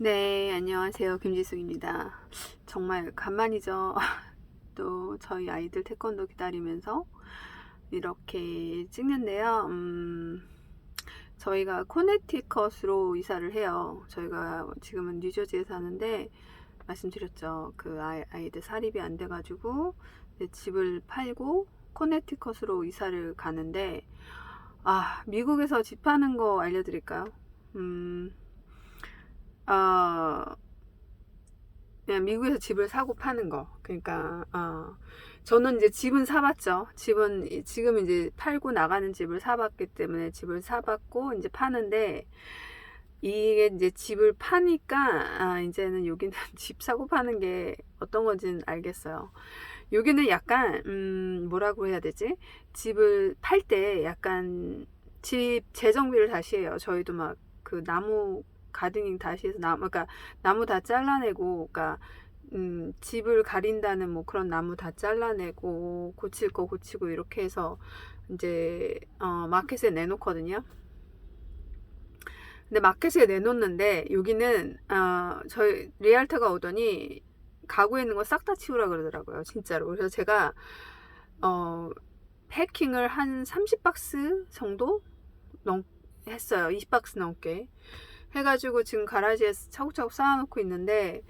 네, 안녕하세요. 김지숙입니다. 정말 간만이죠. 또 저희 아이들 태권도 기다리면서 이렇게 찍는데요. 음, 저희가 코네티컷으로 이사를 해요. 저희가 지금은 뉴저지에 사는데 말씀드렸죠. 그 아이, 아이들 사립이 안 돼가지고 집을 팔고 코네티컷으로 이사를 가는데 아, 미국에서 집 파는 거 알려드릴까요? 음, 어, 그냥 미국에서 집을 사고 파는 거. 그러니까, 어, 저는 이제 집은 사봤죠. 집은 이- 지금 이제 팔고 나가는 집을 사봤기 때문에 집을 사봤고, 이제 파는데, 이게 이제 집을 파니까, 아, 이제는 여기는 집 사고 파는 게 어떤 건지는 알겠어요. 여기는 약간, 음, 뭐라고 해야 되지? 집을 팔 때 약간 집 재정비를 다시 해요. 저희도 막 그 나무 가드닝 다시 해서 나무, 그러니까 나무 다 잘라내고, 그러니까 음, 집을 가린다는 뭐 그런 나무 다 잘라내고 고칠 거 고치고 이렇게 해서 이제 어, 마켓에 내놓거든요. 근데 마켓에 내놓는데 여기는 어, 저희 리얼터가 오더니 가구에 있는 거 싹 다 치우라 그러더라고요. 진짜로. 그래서 제가 어, 패킹을 한 30박스 정도 넘 했어요. 20박스 넘게. 해가지고 지금 가라지에 차곡차곡 쌓아놓고 있는데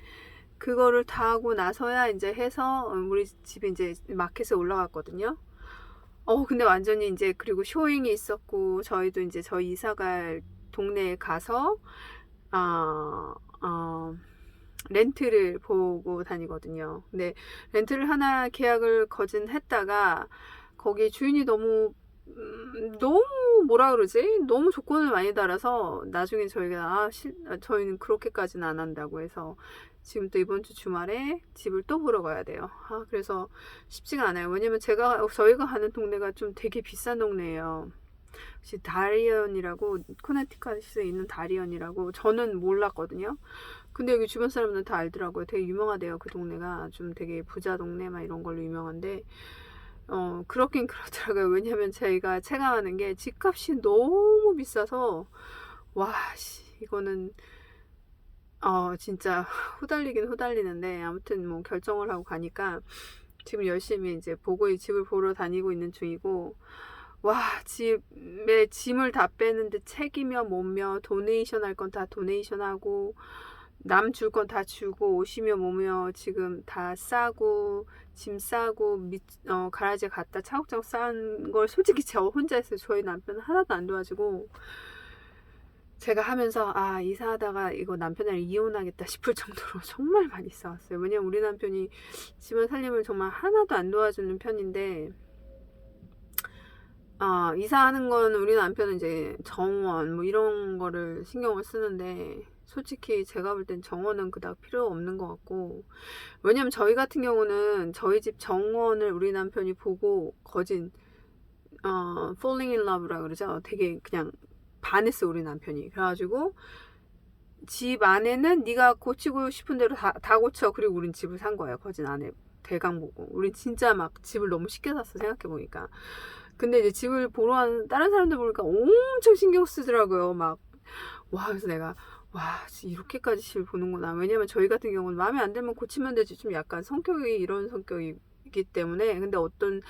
그거를 다 하고 나서야 이제 해서 우리 집이 이제 마켓에 올라갔거든요. 어 근데 완전히 이제 그리고 쇼잉이 있었고 저희도 이제 저희 이사갈 동네에 가서 어, 어, 렌트를 보고 다니거든요. 근데 렌트를 하나 계약을 거진 했다가 거기 주인이 너무 음, 너무 뭐라 그러지? 너무 조건을 많이 달아서 나중에 저희가 아, 실, 아, 저희는 그렇게까지는 안 한다고 해서 지금 또 이번 주 주말에 집을 또 보러 가야 돼요. 아, 그래서 쉽지가 않아요. 왜냐면 제가 저희가 가는 동네가 좀 되게 비싼 동네예요. 혹시 다리언이라고 코네티컷에 있는 다리언이라고 저는 몰랐거든요. 근데 여기 주변 사람들은 다 알더라고요. 되게 유명하대요. 그 동네가 좀 되게 부자 동네 막 이런 걸로 유명한데 어, 그렇긴 그렇더라고요. 왜냐면 저희가 체감하는 게 집값이 너무 비싸서, 와, 씨, 이거는, 어, 진짜 후달리긴 후달리는데, 아무튼 뭐 결정을 하고 가니까, 지금 열심히 이제 보고 이 집을 보러 다니고 있는 중이고, 와, 집에 짐을 다 빼는데 책이며 뭐며, 도네이션 할 건 다 도네이션 하고, 남 줄 건 다 주고, 옷이며 뭐며, 지금 다 싸고, 짐 싸고 밑, 어, 가라지에 갖다 차곡차곡 쌓은 걸 솔직히 저 혼자 했어요. 저희 남편은 하나도 안 도와주고 제가 하면서 아 이사하다가 이거 남편이랑 이혼하겠다 싶을 정도로 정말 많이 싸웠어요. 왜냐면 우리 남편이 집안 살림을 정말 하나도 안 도와주는 편인데 아 이사하는 건 우리 남편은 이제 정원 뭐 이런 거를 신경을 쓰는데 솔직히 제가 볼 땐 정원은 그닥 필요 없는 것 같고 왜냐면 저희 같은 경우는 저희 집 정원을 우리 남편이 보고 거진 어 falling in love라 그러죠? 되게 그냥 반했어 우리 남편이. 그래가지고 집 안에는 네가 고치고 싶은 대로 다, 다 고쳐. 그리고 우린 집을 산 거예요 거진 안에 대강 보고. 우린 진짜 막 집을 너무 쉽게 샀어 생각해 보니까. 근데 이제 집을 보러 한 다른 사람들 보니까 엄청 신경 쓰더라고요. 막 와 그래서 내가 와, 이렇게까지 집을 보는구나. 왜냐면 저희 같은 경우는 마음에 안 들면 고치면 되지. 좀 약간 성격이 이런 성격이기 때문에. 근데 어떤,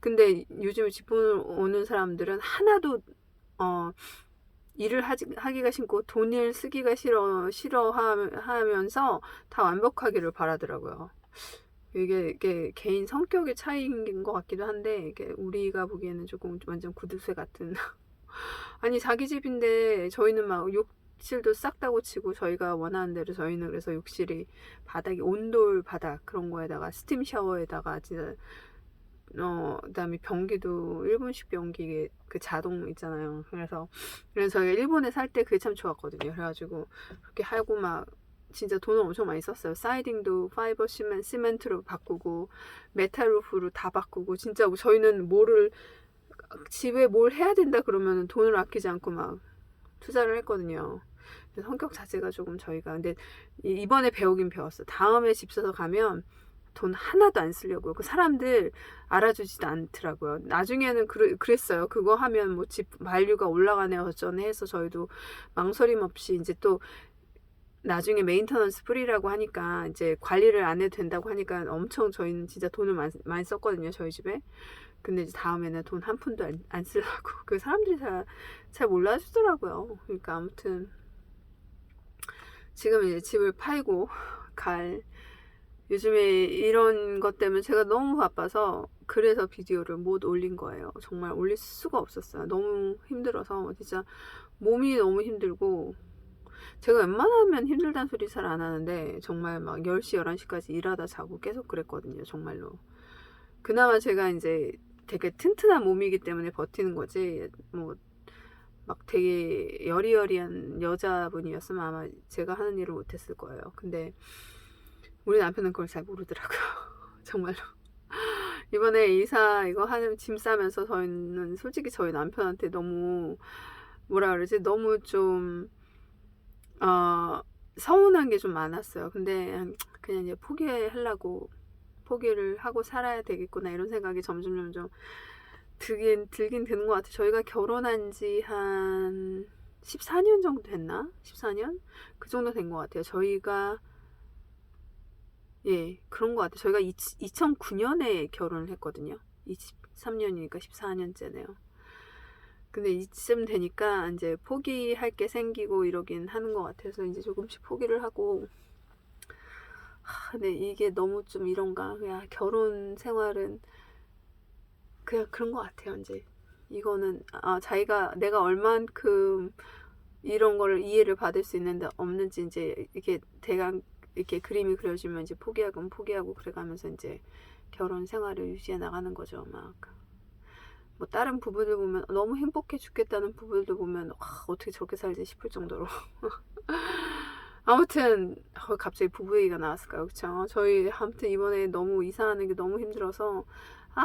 근데 요즘 집 보러 오는 사람들은 하나도, 어, 일을 하지, 하기가 싫고 돈을 쓰기가 싫어, 싫어하면서 다 완벽하기를 바라더라고요. 이게, 이게 개인 성격의 차이인 것 같기도 한데, 이게 우리가 보기에는 조금 완전 구두쇠 같은. 아니, 자기 집인데 저희는 막 욕, 욕실도 싹 다 고 치고 저희가 원하는 대로 저희는 그래서 욕실이 바닥이 온돌 바닥 그런 거에다가 스팀 샤워에다가 진짜 어 그다음에 변기도 일본식 변기 그 자동 있잖아요. 그래서 그래서 저희가 일본에 살 때 그게 참 좋았거든요. 그래가지고 그렇게 하고 막 진짜 돈을 엄청 많이 썼어요. 사이딩도 파이버 시멘, 시멘트로 바꾸고 메탈 루프로 다 바꾸고 진짜 저희는 뭐를 집에 뭘 해야 된다 그러면 돈을 아끼지 않고 막 투자를 했거든요. 성격 자체가 조금 저희가 근데 이번에 배우긴 배웠어. 다음에 집 사서 가면 돈 하나도 안 쓰려고요. 그 사람들 알아주지도 않더라고요. 나중에는 그러, 그랬어요. 그거 하면 뭐 집 만류가 올라가네 어쩌네 해서 저희도 망설임 없이 이제 또 나중에 메인터넌스 프리라고 하니까 이제 관리를 안 해도 된다고 하니까 엄청 저희는 진짜 돈을 많이, 많이 썼거든요 저희 집에 근데 이제 다음에는 돈 한 푼도 안, 안 쓰려고 그 사람들이 잘, 잘 몰라주더라고요 그러니까 아무튼 지금 이제 집을 팔고 갈 요즘에 이런 것 때문에 제가 너무 바빠서 그래서 비디오를 못 올린 거예요. 정말 올릴 수가 없었어요. 너무 힘들어서 진짜 몸이 너무 힘들고 제가 웬만하면 힘들다는 소리 잘 안 하는데 정말 막 10시, 11시까지 일하다 자고 계속 그랬거든요. 정말로. 그나마 제가 이제 되게 튼튼한 몸이기 때문에 버티는 거지 뭐 막 되게 여리여리한 여자분이었으면 아마 제가 하는 일을 못했을 거예요. 근데 우리 남편은 그걸 잘 모르더라고요. 정말로. 이번에 이사 이거 하는 짐 싸면서 저희는 솔직히 저희 남편한테 너무 뭐라 그러지? 너무 좀, 어, 서운한 게 좀 많았어요. 근데 그냥 이제 포기하려고 포기를 하고 살아야 되겠구나 이런 생각이 점점 점점 들긴 들긴 드는 것 같아요. 저희가 결혼한 지 한 14년 정도 됐나? 14년? 그 정도 된 것 같아요. 저희가 예, 그런 것 같아요. 저희가 2009년에 결혼을 했거든요. 23년이니까 14년째네요. 근데 이쯤 되니까 이제 포기할 게 생기고 이러긴 하는 것 같아서 이제 조금씩 포기를 하고 하, 근데 이게 너무 좀 이런가 그냥 결혼 생활은 그냥 그런 것 같아요 이제. 이거는 아 자기가 내가 얼만큼 이런 거를 이해를 받을 수 있는데 없는지 이제 이렇게 대강 이렇게 그림이 그려지면 이제 포기하고 포기하고 그래가면서 이제 결혼 생활을 유지해 나가는 거죠 막. 뭐 다른 부부들 보면 너무 행복해 죽겠다는 부부들도 보면 와, 어떻게 저렇게 살지 싶을 정도로. 아무튼 어, 갑자기 부부 얘기가 나왔을까요? 그쵸? 저희 아무튼 이번에 너무 이사하는 게 너무 힘들어서 아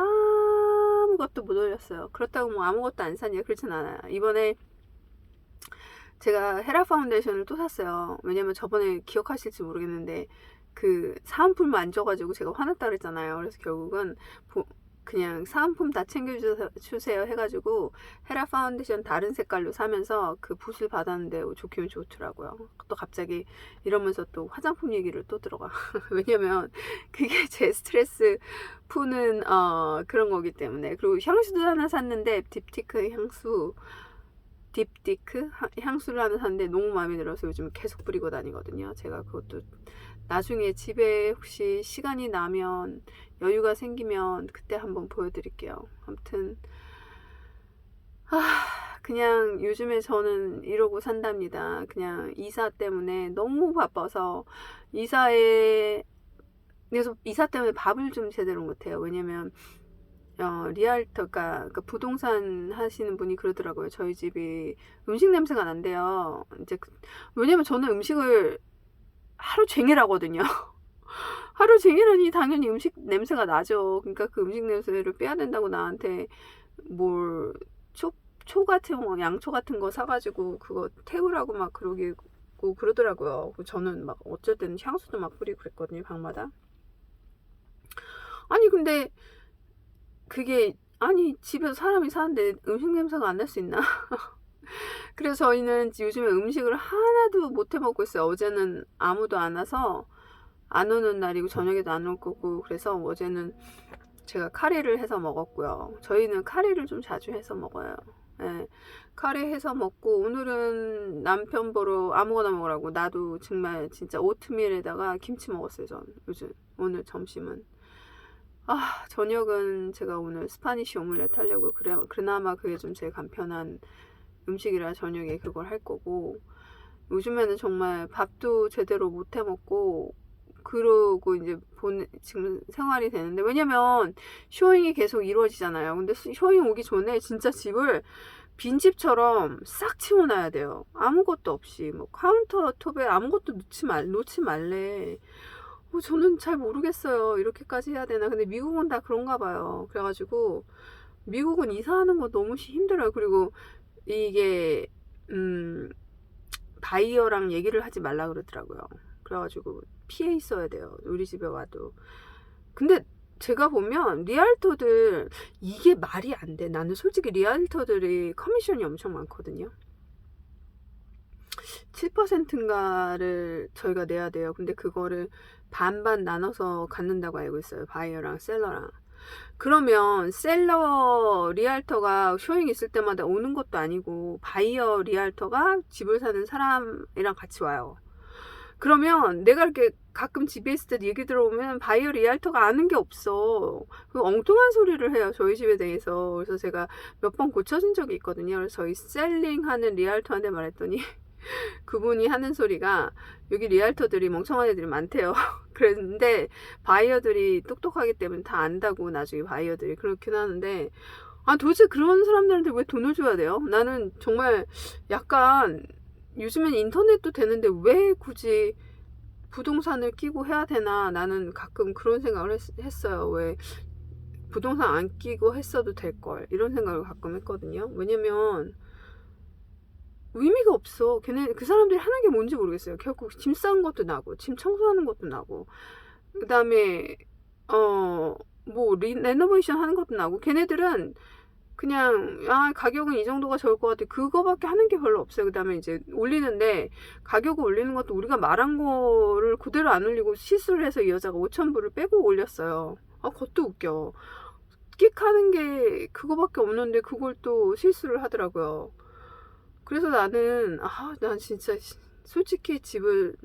무것도 못 올렸어요. 그렇다고 뭐 아무것도 안 샀냐 그렇진 않아요. 이번에 제가 헤라 파운데이션을 또 샀어요. 왜냐면 저번에 기억하실지 모르겠는데 그 사은품을 안 줘가지고 제가 화났다 그랬잖아요. 그래서 결국은 그냥 사은품 다 챙겨주세요 해가지고 헤라 파운데이션 다른 색깔로 사면서 그 붓을 받았는데 좋기는 좋더라고요. 또 갑자기 이러면서 또 화장품 얘기를 또 들어가. 왜냐면 그게 제 스트레스 푸는 어, 그런 거기 때문에. 그리고 향수도 하나 샀는데 딥티크 향수 딥티크 향수를 하나 샀는데 너무 마음에 들어서 요즘 계속 뿌리고 다니거든요. 제가 그것도 나중에 집에 혹시 시간이 나면 여유가 생기면 그때 한번 보여드릴게요. 아무튼 아 그냥 요즘에 저는 이러고 산답니다. 그냥 이사 때문에 너무 바빠서 이사에 그래서 이사 때문에 밥을 좀 제대로 못해요. 왜냐면 어, 리알터가 그러니까 부동산 하시는 분이 그러더라고요. 저희 집이 음식 냄새가 난대요. 이제 그, 왜냐면 저는 음식을 하루 종일 하거든요. 하루 종일 하니 당연히 음식 냄새가 나죠. 그러니까 그 음식 냄새를 빼야 된다고 나한테 뭘 초, 초 같은 거, 양초 같은 거 사가지고 그거 태우라고 막 그러고 그러더라고요. 저는 막 어쩔 때는 향수도 막 뿌리고 그랬거든요, 방마다. 아니, 근데 그게, 아니, 집에서 사람이 사는데 음식 냄새가 안 날 수 있나? 그래서 저희는 요즘에 음식을 하나도 못 해 먹고 있어요. 어제는 아무도 안 와서 안 오는 날이고 저녁에도 안 올 거고 그래서 어제는 제가 카레를 해서 먹었고요. 저희는 카레를 좀 자주 해서 먹어요. 네. 카레 해서 먹고 오늘은 남편 보러 아무거나 먹으라고 나도 정말 진짜 오트밀에다가 김치 먹었어요. 전 요즘 오늘 점심은 아 저녁은 제가 오늘 스파니쉬 오믈렛 하려고 그래 그나마 그게 좀 제일 간편한 음식이라 저녁에 그걸 할 거고 요즘에는 정말 밥도 제대로 못 해 먹고 그러고 이제 본 지금 생활이 되는데 왜냐면 쇼잉이 계속 이루어지잖아요. 근데 쇼잉 오기 전에 진짜 집을 빈집처럼 싹 치워놔야 돼요. 아무것도 없이 뭐 카운터 톱에 아무것도 놓지 말 놓지 말래. 어, 저는 잘 모르겠어요. 이렇게까지 해야 되나? 근데 미국은 다 그런가 봐요. 그래가지고 미국은 이사하는 거 너무 힘들어요. 그리고 이게 음 바이어랑 얘기를 하지 말라 그러더라고요. 그래가지고 피해 있어야 돼요. 우리 집에 와도. 근데 제가 보면 리알터들 이게 말이 안 돼. 나는 솔직히 리알터들이 커미션이 엄청 많거든요. 7%인가를 저희가 내야 돼요. 근데 그거를 반반 나눠서 갖는다고 알고 있어요. 바이어랑 셀러랑. 그러면 셀러 리알터가 쇼잉 있을 때마다 오는 것도 아니고 바이어 리알터가 집을 사는 사람이랑 같이 와요. 그러면 내가 이렇게 가끔 집에 있을 때 얘기 들어보면 바이어 리알터가 아는 게 없어. 그 엉뚱한 소리를 해요. 저희 집에 대해서. 그래서 제가 몇 번 고쳐진 적이 있거든요. 그래서 저희 셀링 하는 리알터한테 말했더니 그분이 하는 소리가 여기 리알터들이 멍청한 애들이 많대요. 그랬는데 바이어들이 똑똑하기 때문에 다 안다고 나중에 바이어들이 그렇긴 하는데 아 도대체 그런 사람들한테 왜 돈을 줘야 돼요? 나는 정말 약간 요즘엔 인터넷도 되는데 왜 굳이 부동산을 끼고 해야 되나 나는 가끔 그런 생각을 했, 어요왜 부동산 안 끼고 했어도 될 걸 이런 생각을 가끔 했거든요. 왜냐면 의미가 없어. 걔네 그 사람들이 하는 게 뭔지 모르겠어요. 결국 짐 싸는 것도 나고, 짐 청소하는 것도 나고, 그 다음에 어뭐 레노베이션 하는 것도 나고, 걔네들은 그냥 아 가격은 이 정도가 좋을 것 같아. 그거밖에 하는 게 별로 없어요. 그 다음에 이제 올리는데 가격을 올리는 것도 우리가 말한 거를 그대로 안 올리고 실수를 해서 이 여자가 5천 불을 빼고 올렸어요. 아 그것도 웃겨. 끽 하는 게 그거밖에 없는데 그걸 또 실수를 하더라고요. 그래서 나는 아, 난 진짜 솔직히 집을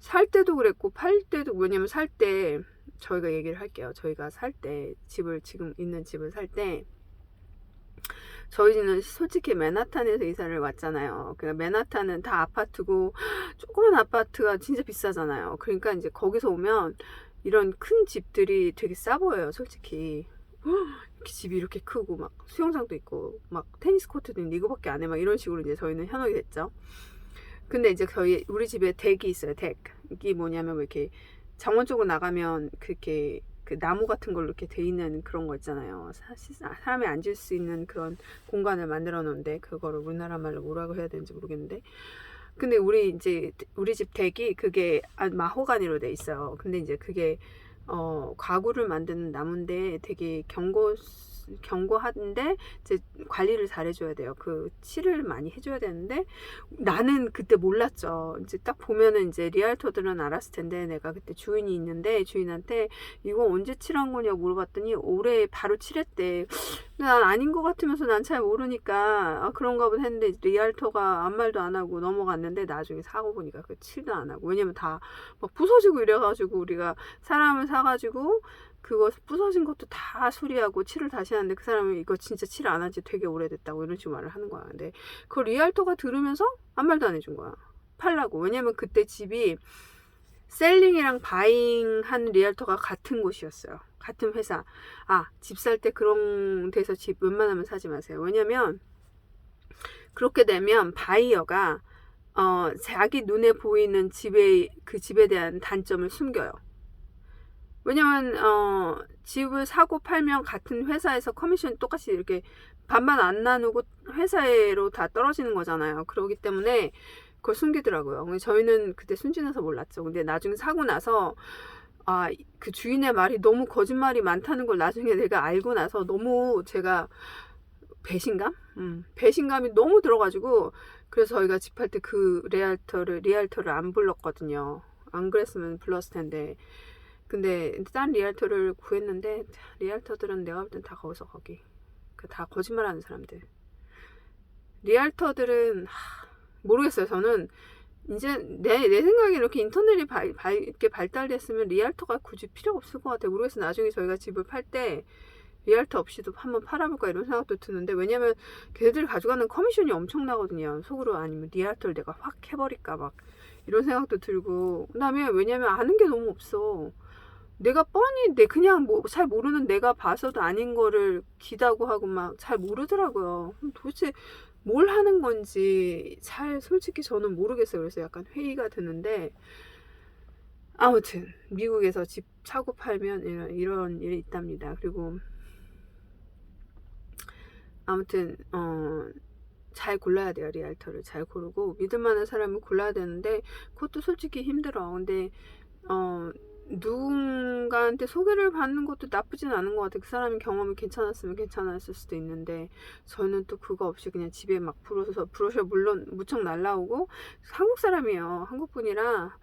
살 때도 그랬고 팔 때도 왜냐면 살 때 저희가 얘기를 할게요. 저희가 살 때 집을 지금 있는 집을 살 때 저희는 솔직히 맨하탄에서 이사를 왔잖아요. 그러니까 맨하탄은 다 아파트고 조그만 아파트가 진짜 비싸잖아요. 그러니까 이제 거기서 오면 이런 큰 집들이 되게 싸 보여요, 솔직히. 집이 이렇게 크고 막 수영장도 있고 막 테니스 코트도 있는데 이거밖에 안 해 막 이런 식으로 이제 저희는 현혹이 됐죠. 근데 이제 저희 우리 집에 덱이 있어요. 덱. 이게 뭐냐면 왜 이렇게 정원 쪽으로 나가면 그렇게 그 나무 같은 걸로 이렇게 돼 있는 그런 거 있잖아요. 사람이 앉을 수 있는 그런 공간을 만들어 놓은데 그거를 우리나라 말로 뭐라고 해야 되는지 모르겠는데 근데 우리 이제 우리 집 덱이 그게 아, 마호가니로 돼 있어요. 근데 이제 그게 어, 가구를 만드는 나무인데 되게 경고 경고하는데 이제 관리를 잘 해줘야 돼요. 그 칠을 많이 해줘야 되는데 나는 그때 몰랐죠. 이제 딱 보면은 이제 리알터들은 알았을 텐데 내가 그때 주인이 있는데 주인한테 이거 언제 칠한 거냐고 물어봤더니 올해 바로 칠했대. 난 아닌 것 같으면서 난 잘 모르니까 아, 그런가 보다 했는데 리알터가 아무 말도 안 하고 넘어갔는데 나중에 사고 보니까 그 칠도 안 하고 왜냐면 다 막 부서지고 이래가지고 우리가 사람을 사가지고 그거 부서진 것도 다 수리하고 칠을 다시 하는데 그 사람이 이거 진짜 칠 안 한 지 되게 오래됐다고 이런 식으로 말을 하는 거야. 근데 그 리알토가 들으면서 아무 말도 안 해준 거야. 팔라고. 왜냐면 그때 집이 셀링이랑 바잉 한 리알토가 같은 곳이었어요. 같은 회사. 아, 집 살 때 그런 데서 집 웬만하면 사지 마세요. 왜냐면 그렇게 되면 바이어가 어, 자기 눈에 보이는 집의 그 집에 대한 단점을 숨겨요. 왜냐면 어, 집을 사고 팔면 같은 회사에서 커미션이 똑같이 이렇게 반반 안 나누고 회사로 다 떨어지는 거잖아요. 그러기 때문에 그걸 숨기더라고요. 저희는 그때 순진해서 몰랐죠. 근데 나중에 사고 나서 아, 그 주인의 말이 너무 거짓말이 많다는 걸 나중에 내가 알고 나서 너무 제가 배신감? 음, 배신감이 너무 들어가지고 그래서 저희가 집 할 때그 리알터를 리알터를 안 불렀거든요. 안 그랬으면 불렀을 텐데 근데 딴 리얼터를 구했는데 리얼터들은 내가 볼 땐 다 거기서 거기. 그다 거짓말하는 사람들. 리얼터들은 하, 모르겠어요. 저는 이제 내, 내 생각에 이렇게 인터넷이 발, 발, 이렇게 발달됐으면 리얼터가 굳이 필요 없을 것 같아요. 모르겠어요. 나중에 저희가 집을 팔 때 리얼터 없이도 한번 팔아볼까 이런 생각도 드는데 왜냐면 걔들이 가져가는 커미션이 엄청나거든요. 속으로 아니면 리얼터를 내가 확 해버릴까 막 이런 생각도 들고. 그 다음에 왜냐면 아는 게 너무 없어 내가 뻔히 내 그냥 뭐 잘 모르는 내가 봐서도 아닌 거를 기다고 하고 막 잘 모르더라고요. 도대체 뭘 하는 건지 잘 솔직히 저는 모르겠어요. 그래서 약간 회의가 드는데 아무튼 미국에서 집 사고 팔면 이런, 이런 일이 있답니다. 그리고 아무튼 어, 잘 골라야 돼요 리알터를 잘 고르고 믿을 만한 사람을 골라야 되는데 그것도 솔직히 힘들어. 근데 어 누군가한테 소개를 받는 것도 나쁘진 않은 것 같아요. 그 사람이 경험이 괜찮았으면 괜찮았을 수도 있는데 저는 또 그거 없이 그냥 집에 막 불어서 브로셔 물론 무척 날라오고 한국 사람이에요. 한국 분이라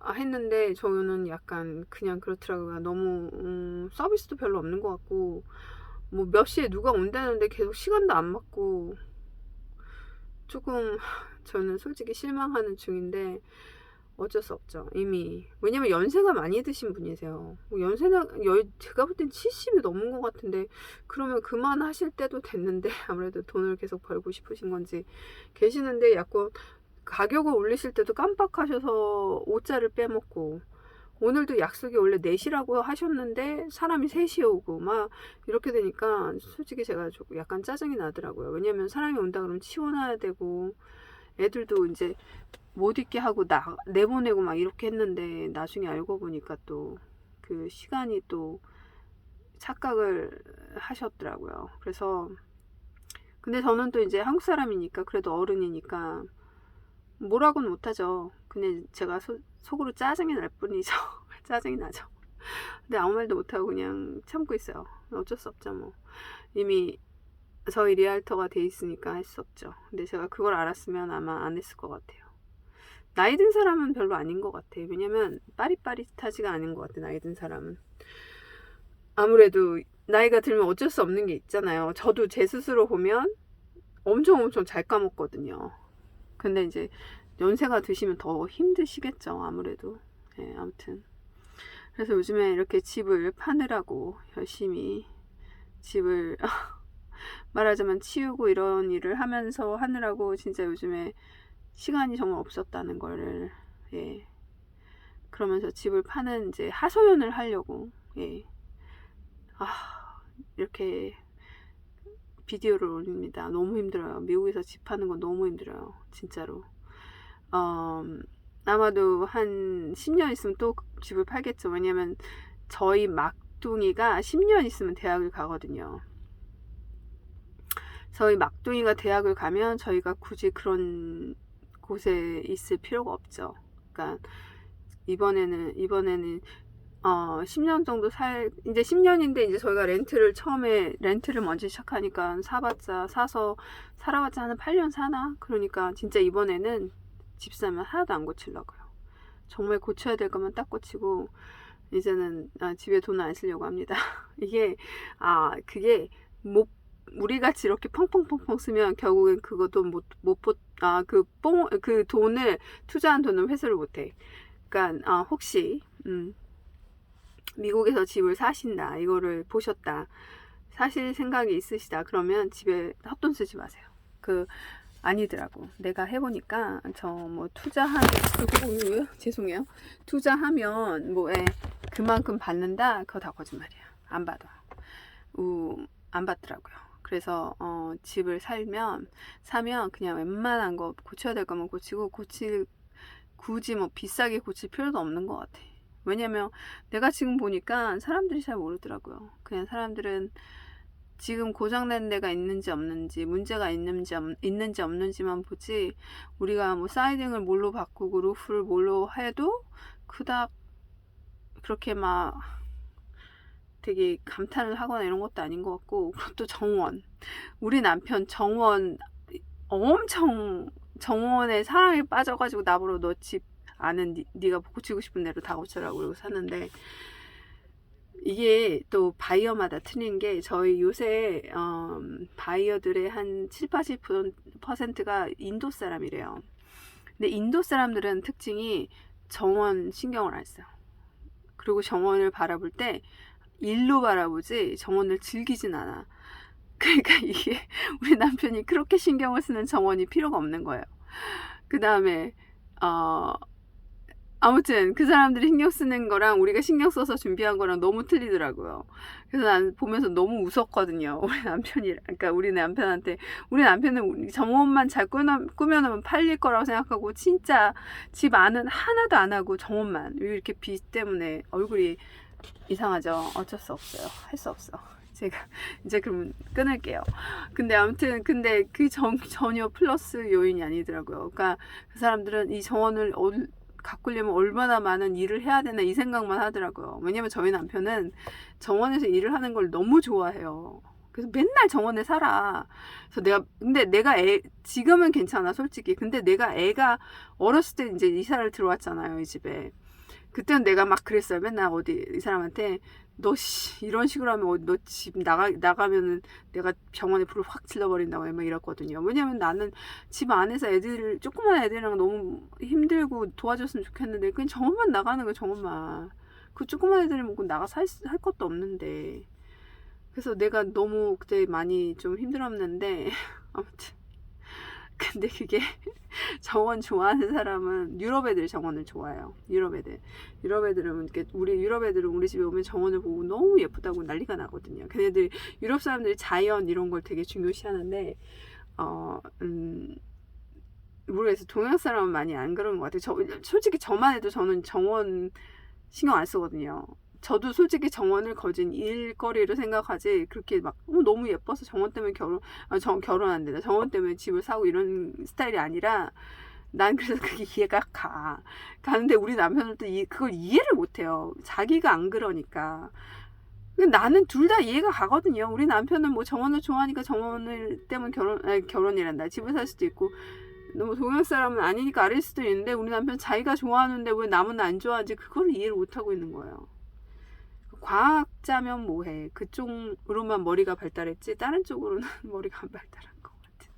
아, 했는데 저는 약간 그냥 그렇더라고요. 너무 음, 서비스도 별로 없는 것 같고 뭐 몇 시에 누가 온다는데 계속 시간도 안 맞고 조금 저는 솔직히 실망하는 중인데 어쩔 수 없죠. 이미 왜냐면 연세가 많이 드신 분이세요. 뭐 연세나 여, 제가 볼 땐 70이 넘은 것 같은데 그러면 그만하실 때도 됐는데 아무래도 돈을 계속 벌고 싶으신 건지 계시는데 약간 가격을 올리실 때도 깜빡하셔서 오자를 빼먹고 오늘도 약속이 원래 4시라고 하셨는데 사람이 3시에 오고 막 이렇게 되니까 솔직히 제가 조금 약간 짜증이 나더라고요. 왜냐면 사람이 온다 그러면 치워놔야 되고 애들도 이제 못 있게 하고 나 내보내고 막 이렇게 했는데 나중에 알고 보니까 또 그 시간이 또 착각을 하셨더라고요. 그래서 근데 저는 또 이제 한국 사람이니까 그래도 어른이니까 뭐라고는 못하죠. 근데 제가 소, 속으로 짜증이 날 뿐이죠. 짜증이 나죠. 근데 아무 말도 못하고 그냥 참고 있어요. 어쩔 수 없죠 뭐. 이미 저희 리알터가 돼 있으니까 할 수 없죠. 근데 제가 그걸 알았으면 아마 안 했을 것 같아요. 나이 든 사람은 별로 아닌 것 같아. 왜냐면 빠릿빠릿하지가 않은 것 같아. 나이 든 사람은. 아무래도 나이가 들면 어쩔 수 없는 게 있잖아요. 저도 제 스스로 보면 엄청 엄청 잘 까먹거든요. 근데 이제 연세가 드시면 더 힘드시겠죠. 아무래도. 네, 아무튼. 그래서 요즘에 이렇게 집을 파느라고 열심히 집을 말하자면 치우고 이런 일을 하면서 하느라고 진짜 요즘에 시간이 정말 없었다는 거를 예. 그러면서 집을 파는 이제 하소연을 하려고 예. 아 이렇게 비디오를 올립니다. 너무 힘들어요. 미국에서 집 파는 건 너무 힘들어요. 진짜로. 어 아마도 한 10년 있으면 또 집을 팔겠죠. 왜냐면 저희 막둥이가 10년 있으면 대학을 가거든요 저희 막둥이가 대학을 가면 저희가 굳이 그런 곳에 있을 필요가 없죠. 그러니까 이번에는 이번에는 어 10년 정도 살 이제 10년인데 이제 저희가 렌트를 처음에 렌트를 먼저 시작하니까 사봤자 사서 살아봤자 한 8년 사나 그러니까 진짜 이번에는 집 사면 하나도 안 고치려고요. 정말 고쳐야 될 거면 딱 고치고 이제는 아, 집에 돈을 안 쓰려고 합니다. 이게 아 그게 못 우리 같이 이렇게 펑펑펑펑 쓰면 결국엔 그것도 못 못 아 그뽕그 그 돈을 투자한 돈을 회수를 못 해. 그러니까 아, 혹시 음, 미국에서 집을 사신다 이거를 보셨다 사실 생각이 있으시다 그러면 집에 헛돈 쓰지 마세요. 그 아니더라고. 내가 해보니까 저 뭐 투자하면 그거 죄송해요. 투자하면 뭐 예, 그만큼 받는다 그거 다 거짓말이야. 안 받아. 우, 안 받더라고요. 그래서 어, 집을 살면 사면 그냥 웬만한 거 고쳐야 될 거면 고치고 고칠 굳이 뭐 비싸게 고칠 필요도 없는 것 같아. 왜냐면 내가 지금 보니까 사람들이 잘 모르더라고요. 그냥 사람들은 지금 고장난 데가 있는지 없는지 문제가 있는지 없, 있는지 없는지만 보지 우리가 뭐 사이딩을 뭘로 바꾸고 루프를 뭘로 해도 그닥 그렇게 막 되게 감탄을 하거나 이런 것도 아닌 것 같고 그것도 정원 우리 남편 정원 엄청 정원에 사랑에 빠져가지고 나보러 너 집 아는 니, 네가 고치고 싶은 대로 다 고쳐라고 그러고 샀는데 이게 또 바이어마다 틀린 게 저희 요새 어, 바이어들의 한 7, 80%가 인도 사람이래요. 근데 인도 사람들은 특징이 정원 신경을 안 써요. 그리고 정원을 바라볼 때 일로 바라보지 정원을 즐기진 않아. 그러니까 이게 우리 남편이 그렇게 신경을 쓰는 정원이 필요가 없는 거예요. 그 다음에 어 아무튼 그 사람들이 신경 쓰는 거랑 우리가 신경 써서 준비한 거랑 너무 틀리더라고요. 그래서 난 보면서 너무 웃었거든요. 우리 남편이 그러니까 우리 남편한테 우리 남편은 정원만 잘 꾸며놓으면 팔릴 거라고 생각하고 진짜 집 안은 하나도 안 하고 정원만 이렇게 빛 때문에 얼굴이 이상하죠. 어쩔 수 없어요. 할 수 없어. 제가 이제 그럼 끊을게요. 근데 아무튼 근데 그 전, 전혀 플러스 요인이 아니더라고요. 그러니까 그 사람들은 이 정원을 어, 가꾸려면 얼마나 많은 일을 해야 되나 이 생각만 하더라고요. 왜냐면 저희 남편은 정원에서 일을 하는 걸 너무 좋아해요. 그래서 맨날 정원에 살아. 그래서 내가 근데 내가 애 지금은 괜찮아 솔직히. 근데 내가 애가 어렸을 때 이제 이사를 들어왔잖아요 이 집에. 그때는 내가 막 그랬어요. 맨날 어디 이 사람한테 너 씨, 이런 식으로 하면 너집 나가 나가면은 내가 병원에 불을 확 질러버린다고 막 이랬거든요. 왜냐면 나는 집 안에서 애들 조그만 애들이랑 너무 힘들고 도와줬으면 좋겠는데 그냥 정원만 나가는 거야 정원만. 그 조그만 애들이 먹고 나가 살, 수- 할 것도 없는데. 그래서 내가 너무 그때 많이 좀 힘들었는데 아무튼 근데 그게 정원 좋아하는 사람은 유럽 애들 정원을 좋아해요. 유럽 애들. 유럽 애들은 이렇게 우리 유럽 애들은 우리 집에 오면 정원을 보고 너무 예쁘다고 난리가 나거든요. 걔네들 유럽 사람들이 자연 이런 걸 되게 중요시하는데 어 음. 모르겠어요. 동양 사람은 많이 안 그런 것 같아요. 저, 솔직히 저만 해도 저는 정원 신경 안 쓰거든요. 저도 솔직히 정원을 거진 일거리로 생각하지 그렇게 막 어, 너무 예뻐서 정원 때문에 결혼 아, 정, 결혼 안 된다. 정원 때문에 집을 사고 이런 스타일이 아니라 난 그래서 그게 이해가 가. 가는데 우리 남편은 또 이, 그걸 이해를 못 해요. 자기가 안 그러니까. 나는 둘 다 이해가 가거든요. 우리 남편은 뭐 정원을 좋아하니까 정원을 때문에 결혼, 아니, 결혼이란다. 집을 살 수도 있고. 너무 동양 사람은 아니니까 아닐 수도 있는데 우리 남편 자기가 좋아하는데 왜 남은 안 좋아하지? 그걸 이해를 못 하고 있는 거예요. 과학자면 뭐해. 그쪽으로만 머리가 발달했지 다른 쪽으로는 머리가 안 발달한 것 같은.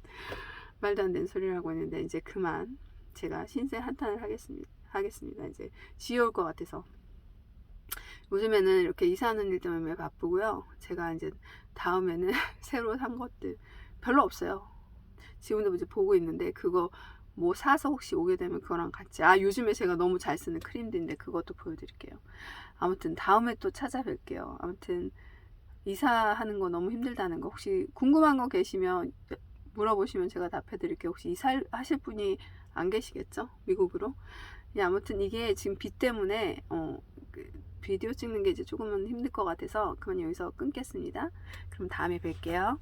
말도 안 되는 소리를 하고 있는데 이제 그만 제가 신세 한탄을 하겠습니다. 하겠습니다. 이제 지겨울 것 같아서. 요즘에는 이렇게 이사하는 일 때문에 바쁘고요. 제가 이제 다음에는 새로 산 것들 별로 없어요. 지금도 이제 보고 있는데 그거 뭐 사서 혹시 오게 되면 그거랑 같이 아 요즘에 제가 너무 잘 쓰는 크림들인데 그것도 보여드릴게요. 아무튼 다음에 또 찾아뵐게요. 아무튼 이사하는 거 너무 힘들다는 거 혹시 궁금한 거 계시면 물어보시면 제가 답해 드릴게요. 혹시 이사 하실 분이 안 계시겠죠? 미국으로? 예, 아무튼 이게 지금 비 때문에 어, 그 비디오 찍는 게 이제 조금은 힘들 것 같아서 그만 여기서 끊겠습니다. 그럼 다음에 뵐게요.